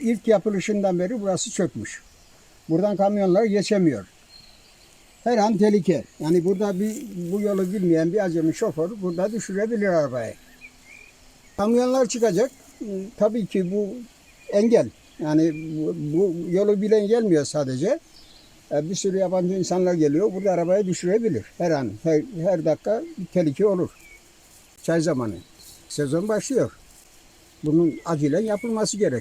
İlk yapılışından beri burası çökmüş. Buradan kamyonlar geçemiyor. Her an tehlike. Yani burada bir bu yolu bilmeyen bir acemi şoför burada düşürebilir arabayı. Kamyonlar çıkacak. Hmm, tabii ki bu engel. Yani bu, bu yolu bilen gelmiyor sadece. E, bir sürü yabancı insanlar geliyor. Burada arabayı düşürebilir. Her an, her, her dakika bir tehlike olur. Çay zamanı. Sezon başlıyor. Bunun acilen yapılması gerek.